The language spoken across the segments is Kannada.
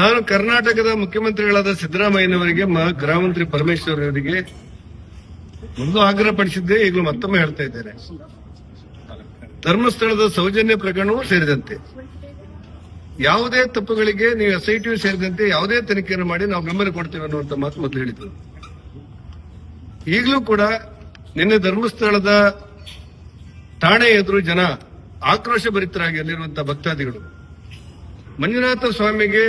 ನಾನು ಕರ್ನಾಟಕದ ಮುಖ್ಯಮಂತ್ರಿಗಳಾದ ಸಿದ್ದರಾಮಯ್ಯನವರಿಗೆ ಗೃಹಮಂತ್ರಿ ಗೃಹ ಮಂತ್ರಿ ಪರಮೇಶ್ವರ್ ಅವರಿಗೆ ಒಂದು ಆಗ್ರಹ ಪಡಿಸಿದ್ದೆ, ಈಗಲೂ ಮತ್ತೊಮ್ಮೆ ಹೇಳ್ತಾ ಇದ್ದೇನೆ. ಧರ್ಮಸ್ಥಳದ ಸೌಜನ್ಯ ಪ್ರಕರಣವೂ ಸೇರಿದಂತೆ. ಯಾವುದೇ ತಪ್ಪುಗಳಿಗೆ ನೀವು ಎಸ್ಐಟಿ ಸೇರಿದಂತೆ ಯಾವುದೇ ತನಿಖೆಯನ್ನು ಮಾಡಿ ನಾವು ಬೆಂಬಲ ಕೊಡ್ತೇವೆ ಅನ್ನುವಂತ ಮಾತು ಮೊದಲು ಹೇಳಿದ್ರು ಈಗಲೂ ಕೂಡ ನಿನ್ನೆ ಧರ್ಮಸ್ಥಳದ ಠಾಣೆ ಎದುರು ಜನ ಆಕ್ರೋಶ ಭರಿತರಾಗಿ ಅಲ್ಲಿರುವಂತಹ ಭಕ್ತಾದಿಗಳು ಮಂಜುನಾಥ ಸ್ವಾಮಿಗೆ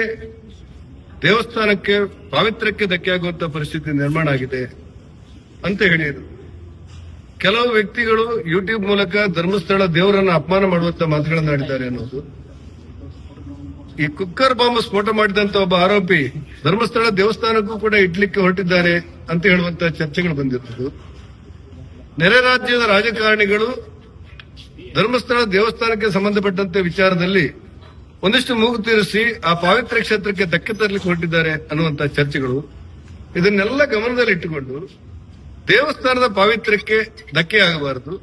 ದೇವಸ್ಥಾನಕ್ಕೆ ಪಾವಿತ್ರ್ಯಕ್ಕೆ ಧಕ್ಕೆ ಆಗುವಂತ ಪರಿಸ್ಥಿತಿ ನಿರ್ಮಾಣ ಆಗಿದೆ ಅಂತ ಹೇಳಿದರು. ಕೆಲವು ವ್ಯಕ್ತಿಗಳು ಯೂಟ್ಯೂಬ್ ಮೂಲಕ ಧರ್ಮಸ್ಥಳ ದೇವರನ್ನು ಅಪಮಾನ ಮಾಡುವಂತ ಮಾತುಗಳನ್ನು ಆಡಿದ್ದಾರೆ ಅನ್ನೋದು. ಈ ಕುಕ್ಕರ್ ಬಾಂಬ್ ಸ್ಫೋಟ ಮಾಡಿದಂತ ಒಬ್ಬ ಆರೋಪಿ ಧರ್ಮಸ್ಥಳ ದೇವಸ್ಥಾನಕ್ಕೂ ಕೂಡ ಇಡ್ಲಿಕ್ಕೆ ಹೊರಟಿದ್ದಾರೆ ಅಂತ ಹೇಳುವಂತ ಚರ್ಚೆಗಳು ಬಂದಿರುವುದು. ನೆರೆ ರಾಜ್ಯದ ರಾಜಕಾರಣಿಗಳು ಧರ್ಮಸ್ಥಳ ದೇವಸ್ಥಾನಕ್ಕೆ ಸಂಬಂಧಪಟ್ಟಂತೆ ವಿಚಾರದಲ್ಲಿ ಒಂದಿಷ್ಟು ಮೂಗು ತೀರಿಸಿ ಆ ಪಾವಿತ್ರ ಕ್ಷೇತ್ರಕ್ಕೆ ಧಕ್ಕೆ ತರಲಿಕ್ಕೆ ಹೊರಟಿದ್ದಾರೆ ಅನ್ನುವಂತ ಚರ್ಚೆಗಳು ಇದನ್ನೆಲ್ಲ ಗಮನದಲ್ಲಿಟ್ಟುಕೊಂಡು ದೇವಸ್ಥಾನದ ಪಾವಿತ್ರ್ಯಕ್ಕೆ ಧಕ್ಕೆ ಆಗಬಾರದು.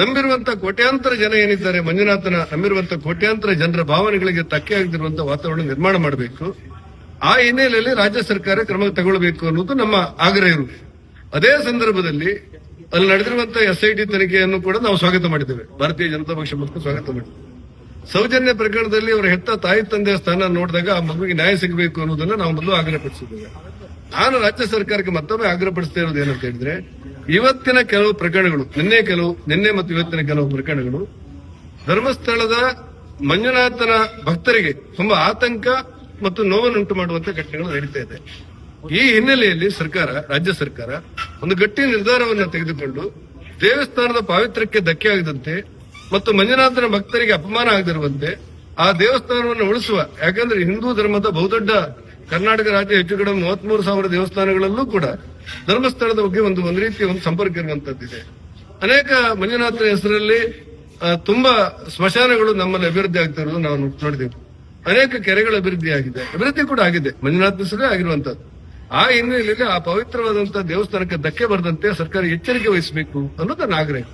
ನಂಬಿರುವಂತ ಕೋಟ್ಯಾಂತರ ಜನ ಏನಿದ್ದಾರೆ, ಮಂಜುನಾಥನ ನಂಬಿರುವಂತ ಕೋಟ್ಯಾಂತರ ಜನರ ಭಾವನೆಗಳಿಗೆ ಧಕ್ಕೆ ಆಗದಿರುವಂತಹ ವಾತಾವರಣ ನಿರ್ಮಾಣ ಮಾಡಬೇಕು. ಆ ಹಿನ್ನೆಲೆಯಲ್ಲಿ ರಾಜ್ಯ ಸರ್ಕಾರ ಕ್ರಮ ತಗೊಳ್ಬೇಕು ಅನ್ನೋದು ನಮ್ಮ ಆಗ್ರಹ ಇರುವುದು. ಅದೇ ಸಂದರ್ಭದಲ್ಲಿ ಅಲ್ಲಿ ನಡೆದಿರುವಂತಹ ಎಸ್ಐಟಿ ತನಿಖೆಯನ್ನು ಕೂಡ ನಾವು ಸ್ವಾಗತ ಮಾಡಿದ್ದೇವೆ. ಭಾರತೀಯ ಜನತಾ ಪಕ್ಷ ಮೂಲಕ ಸ್ವಾಗತ ಮಾಡಿದ್ದೇವೆ. ಸೌಜನ್ಯ ಪ್ರಕರಣದಲ್ಲಿ ಅವರ ಹೆತ್ತ ತಾಯಿ ತಂದೆಯ ಸ್ಥಾನ ನೋಡಿದಾಗ ಆ ಮಗುವಿಗೆ ನ್ಯಾಯ ಸಿಗಬೇಕು ಅನ್ನೋದನ್ನ ನಾವು ಮೊದಲು ಆಗ್ರಹಪಡಿಸಿದ್ದೇವೆ. ನಾನು ರಾಜ್ಯ ಸರ್ಕಾರಕ್ಕೆ ಮತ್ತೊಮ್ಮೆ ಆಗ್ರಹಪಡಿಸ್ತಾ ಇರೋದು ಏನಂತ ಹೇಳಿದ್ರೆ, ಇವತ್ತಿನ ಕೆಲವು ಪ್ರಕರಣಗಳು, ನಿನ್ನೆ ಕೆಲವು, ನಿನ್ನೆ ಮತ್ತು ಇವತ್ತಿನ ಕೆಲವು ಪ್ರಕರಣಗಳು, ಧರ್ಮಸ್ಥಳದ ಮಂಜುನಾಥನ ಭಕ್ತರಿಗೆ ತುಂಬಾ ಆತಂಕ ಮತ್ತು ನೋವನ್ನುಂಟು ಮಾಡುವಂತ ಘಟನೆಗಳು ನಡೀತಾ ಇದೆ. ಈ ಹಿನ್ನೆಲೆಯಲ್ಲಿ ಸರ್ಕಾರ, ರಾಜ್ಯ ಸರ್ಕಾರ ಒಂದು ಗಟ್ಟಿ ನಿರ್ಧಾರವನ್ನು ತೆಗೆದುಕೊಂಡು ದೇವಸ್ಥಾನದ ಪಾವಿತ್ರ್ಯಕ್ಕೆ ಧಕ್ಕೆ ಆಗದಂತೆ ಮತ್ತು ಮಂಜುನಾಥನ ಭಕ್ತರಿಗೆ ಅಪಮಾನ ಆಗದಿರುವಂತೆ ಆ ದೇವಸ್ಥಾನವನ್ನು ಉಳಿಸುವ. ಯಾಕಂದ್ರೆ ಹಿಂದೂ ಧರ್ಮದ ಬಹುದೊಡ್ಡ ಕರ್ನಾಟಕ ರಾಜ್ಯ ಹೆಚ್ಚು ಕಡಿಮೆ ಮೂವತ್ಮೂರು ಸಾವಿರ ದೇವಸ್ಥಾನಗಳಲ್ಲೂ ಕೂಡ ಧರ್ಮಸ್ಥಳದ ಬಗ್ಗೆ ಒಂದು ಒಂದು ರೀತಿಯ ಒಂದು ಸಂಪರ್ಕ ಇರುವಂತದ್ದಿದೆ. ಅನೇಕ ಮಂಜುನಾಥನ ಹೆಸರಲ್ಲಿ ತುಂಬಾ ಸ್ಮಶಾನಗಳು ನಮ್ಮಲ್ಲಿ ಅಭಿವೃದ್ಧಿ ಆಗ್ತಾ ಇರೋದು ನಾವು ನೋಡಿದೆವು. ಅನೇಕ ಕೆರೆಗಳ ಅಭಿವೃದ್ಧಿ ಆಗಿದೆ. ಅಭಿವೃದ್ಧಿ ಕೂಡ ಆಗಿದೆ. ಮಂಜುನಾಥ ಹೆಸರೇ ಆಗಿರುವಂತದ್ದು. ಆ ಹಿನ್ನೆಲೆಯಲ್ಲಿ ಆ ಪವಿತ್ರವಾದಂತಹ ದೇವಸ್ಥಾನಕ್ಕೆ ಧಕ್ಕೆ ಬರದಂತೆ ಸರ್ಕಾರ ಎಚ್ಚರಿಕೆ ವಹಿಸಬೇಕು ಅನ್ನೋದು ನನ್ನ ಆಗ್ರಹ.